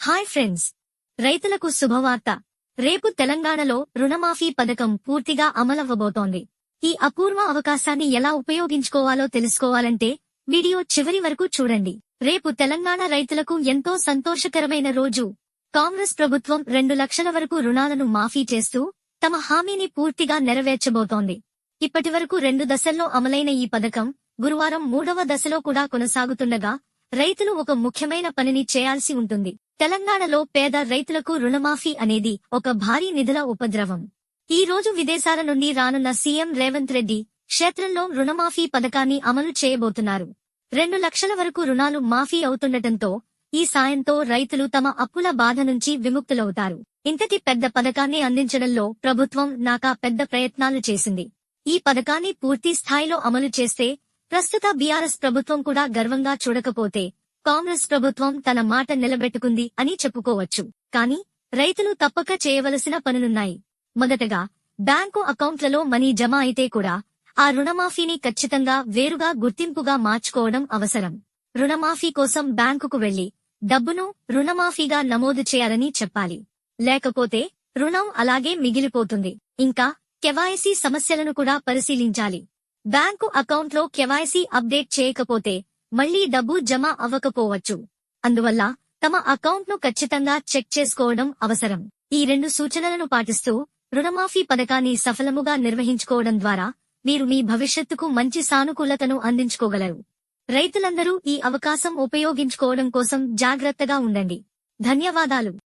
Hi friends. రైతులకు శుభవార్త. రేపు తెలంగాణలో రుణమాఫీ పథకం పూర్తిగా అమలవ్వబోతోంది. ఈ అపూర్వ అవకాశాన్ని ఎలా ఉపయోగించుకోవాలో తెలుసుకోవాలంటే వీడియో చివరి వరకు చూడండి. రేపు తెలంగాణ రైతులకు ఎంతో సంతోషకరమైన రోజు. కాంగ్రెస్ ప్రభుత్వం రెండు లక్షల వరకు రుణాలను మాఫీ చేస్తూ తమ హామీని పూర్తిగా నెరవేర్చబోతోంది. ఇప్పటివరకు రెండు దశల్లో అమలైన ఈ పథకం గురువారం మూడవ దశలో కూడా కొనసాగుతుండగా రైతులు ఒక ముఖ్యమైన పనిని చేయాల్సి ఉంటుంది. తెలంగాణలో పేద రైతులకు రుణమాఫీ అనేది ఒక భారీ నిధుల ఉపద్రవం. ఈ రోజు విదేశాల నుండి రానున్న సీఎం రేవంత్ రెడ్డి క్షేత్రంలో రుణమాఫీ పథకాన్ని అమలు చేయబోతున్నారు. రెండు లక్షల వరకు రుణాలు మాఫీ అవుతుండటంతో ఈ సాయంతో రైతులు తమ అప్పుల బాధ నుంచి విముక్తులవుతారు. ఇంతటి పెద్ద పథకాన్ని అందించడంలో ప్రభుత్వం నాకా పెద్ద ప్రయత్నాలు చేసింది. ఈ పథకాన్ని పూర్తి స్థాయిలో అమలు చేస్తే ప్రస్తుత బీఆర్ఎస్ ప్రభుత్వం కూడా గర్వంగా చూడకపోతే కాంగ్రెస్ ప్రభుత్వం తన మాట నిలబెట్టుకుంది అని చెప్పుకోవచ్చు. కానీ రైతులు తప్పక చేయవలసిన పనులున్నాయి. మొదటగా బ్యాంకు అకౌంట్లలో మనీ జమ అయితే కూడా ఆ రుణమాఫీని ఖచ్చితంగా వేరుగా గుర్తింపుగా మార్చుకోవడం అవసరం. రుణమాఫీ కోసం బ్యాంకుకు వెళ్ళి డబ్బును రుణమాఫీగా నమోదు చేయాలని చెప్పాలి. లేకపోతే రుణం అలాగే మిగిలిపోతుంది. ఇంకా కెవాయసీ సమస్యలను కూడా పరిశీలించాలి. బ్యాంకు అకౌంట్లో కెవైసీ అప్డేట్ చేయకపోతే మళ్ళీ డబ్బు జమ అవ్వకపోవచ్చు. అందువల్ల తమ అకౌంట్ను ఖచ్చితంగా చెక్ చేసుకోవడం అవసరం. ఈ రెండు సూచనలను పాటిస్తూ రుణమాఫీ పథకాన్ని సఫలముగా నిర్వహించుకోవడం ద్వారా మీరు మీ భవిష్యత్తుకు మంచి సానుకూలతను అందించుకోగలరు. రైతులందరూ ఈ అవకాశం ఉపయోగించుకోవడం కోసం జాగ్రత్తగా ఉండండి. ధన్యవాదాలు.